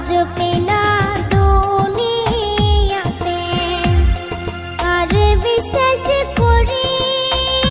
আজ পেনা